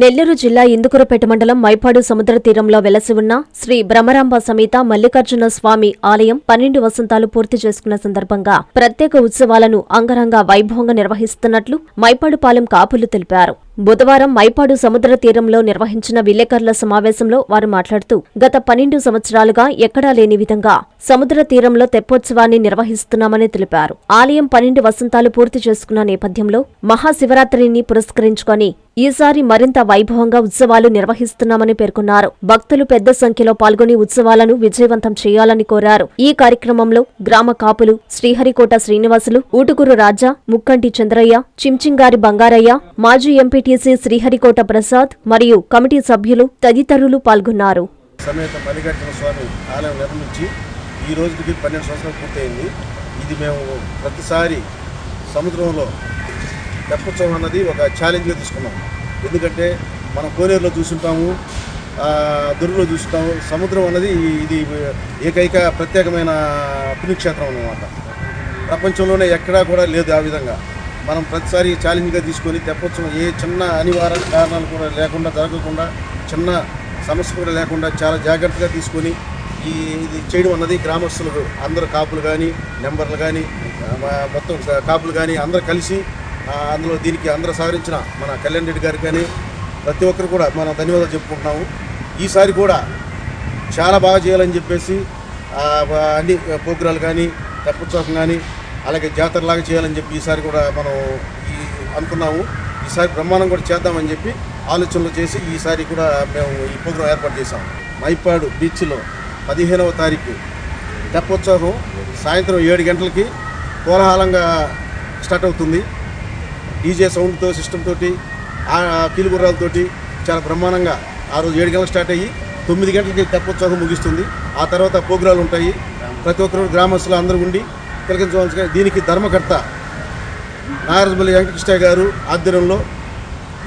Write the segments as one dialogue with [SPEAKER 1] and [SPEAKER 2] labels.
[SPEAKER 1] నెల్లూరు జిల్లా ఇందుకురపేట మండలం మైపాడు సముద్ర తీరంలో వెలసి ఉన్న శ్రీ భ్రమరాంబ సమేత మల్లికార్జున స్వామి ఆలయం పన్నెండు వసంతాలు పూర్తి చేసుకున్న సందర్భంగా ప్రత్యేక ఉత్సవాలను అంగరంగ వైభవంగా నిర్వహిస్తున్నట్లు మైపాడుపాలెం కాపులు తెలిపారు. బుధవారం మైపాడు సముద్ర తీరంలో నిర్వహించిన విలేకరుల సమావేశంలో వారు మాట్లాడుతూ గత పన్నెండు సంవత్సరాలుగా ఎక్కడా లేని విధంగా సముద్ర తీరంలో తెప్పోత్సవాన్ని నిర్వహిస్తున్నామని తెలిపారు. ఆలయం పన్నెండు వసంతాలు పూర్తి చేసుకున్న నేపథ్యంలో మహాశివరాత్రిని పురస్కరించుకొని ఈసారి మరింత వైభవంగా ఉత్సవాలు నిర్వహిస్తున్నామని పేర్కొన్నారు. భక్తులు పెద్ద సంఖ్యలో పాల్గొని ఉత్సవాలను విజయవంతం చేయాలని కోరారు. ఈ కార్యక్రమంలో గ్రామ కాపులు శ్రీహరికోట శ్రీనివాసులు ఊటుగురు రాజా ముక్కంటి చంద్రయ్య చించింగారి బంగారయ్య మాజీ ఎంపీటీసీ శ్రీహరికోట ప్రసాద్ మరియు కమిటీ సభ్యులు తదితరులు పాల్గొన్నారు.
[SPEAKER 2] సమేత మల్లికార్జున స్వామి ఆలయం నిర్మించి ఈ రోజుకి పన్నెండు సంవత్సరాలు పూర్తయింది. ఇది మేము ప్రతిసారి సముద్రంలో తెప్పోత్సవం అన్నది ఒక ఛాలెంజ్గా తీసుకున్నాం. ఎందుకంటే మనం కోనేరులో చూసుంటాము ఆ, దొరులో చూసుంటాము. సముద్రం అన్నది ఇది ఏకైక ప్రత్యేకమైన పుణ్యక్షేత్రం అన్నమాట. ప్రపంచంలోనే ఎక్కడా కూడా లేదు ఆ విధంగా. మనం ప్రతిసారి ఛాలెంజ్గా తీసుకొని తెప్పోత్సవం ఏ చిన్న అనివార్య కారణాలు కూడా లేకుండా జరగకుండా చిన్న సమస్య కూడా లేకుండా చాలా జాగ్రత్తగా తీసుకొని ఈ ఇది చేయడం అన్నది గ్రామస్తులు అందరు కాపులు కానీ నెంబర్లు కానీ మొత్తం కాపులు కానీ అందరు కలిసి అందులో దీనికి అందరూ సహకరించిన మన కళ్యాణ్ రెడ్డి గారికి కానీ ప్రతి ఒక్కరు కూడా మనం ధన్యవాదాలు చెప్పుకుంటున్నాము. ఈసారి కూడా చాలా బాగా చేయాలని చెప్పేసి అన్ని ప్రోగ్రాలు కానీ తెప్పోత్సవం కానీ అలాగే జాతరలాగా చేయాలని చెప్పి ఈసారి కూడా మనం ఈ అనుకున్నాము. ఈసారి బ్రహ్మాండం కూడా చేద్దామని చెప్పి ఆలోచనలు చేసి ఈసారి కూడా మేము ఈ ప్రోగ్రాం ఏర్పాటు చేసాం మైపాడు బీచ్లో పదిహేనవ తారీఖు తెప్పోత్సవం సాయంత్రం ఏడు గంటలకి కోలాహలంగా స్టార్ట్ అవుతుంది. డీజే సౌండ్తో సిస్టమ్ తోటి ఆ కీలుగుర్రాలతోటి చాలా బ్రహ్మాండంగా ఆ రోజు ఏడు గంటలకు స్టార్ట్ అయ్యి తొమ్మిది గంటలకి తెప్పోత్సవం ముగిస్తుంది. ఆ తర్వాత ప్రోగ్రాలు ఉంటాయి. ప్రతి ఒక్కరు గ్రామస్తులు అందరూ ఉండి తిలకించవలసిన దీనికి ధర్మకర్త నాగరజపల్లి వెంకటకృష్ణ గారు ఆధ్వర్యంలో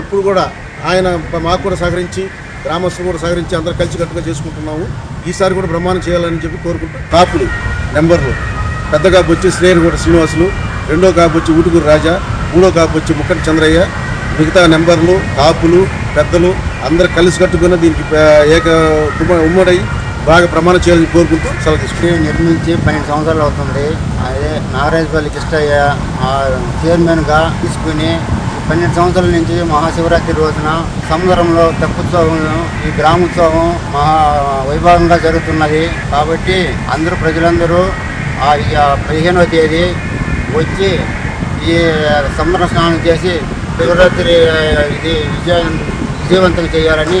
[SPEAKER 2] ఎప్పుడు కూడా ఆయన మాకు కూడా సహకరించి గ్రామస్తులు కూడా సహకరించి అందరూ కలిసి కట్టుగా చేసుకుంటున్నాము. ఈసారి కూడా బ్రహ్మాండం చేయాలని చెప్పి కోరుకుంటూ కాపులు నెంబర్లు. పెద్ద కాపు వచ్చి శ్రేయర్గూడ శ్రీనివాసులు రెండో కాపు వచ్చి ఊటుకూరు రాజా మూడో కాపు వచ్చి ముక్కటి చంద్రయ్య మిగతా నెంబర్లు కాపులు పెద్దలు అందరు కలిసి కట్టుకుని దీనికి ఏక ఉమ్మడై బాగా ప్రమాణం చేయాలని కోరుకుంటూ సెలవు తీసుకుంటాం.
[SPEAKER 3] నిర్మించి పన్నెండు సంవత్సరాలు అవుతుంది. అదే నాగరాజపల్లి కృష్ణయ్య ఆ చైర్మన్గా తీసుకుని పన్నెండు సంవత్సరాల నుంచి మహాశివరాత్రి రోజున సముద్రంలో తెప్పోత్సవం ఈ గ్రామోత్సవం మహా వైభవంగా జరుగుతున్నది. కాబట్టి అందరూ ప్రజలందరూ ఆ ఆ పదిహేనవ తేదీ వచ్చి ఈ సముద్ర స్నానం చేసి శివరాత్రి ఇది విజయ విజయవంతం చేయాలని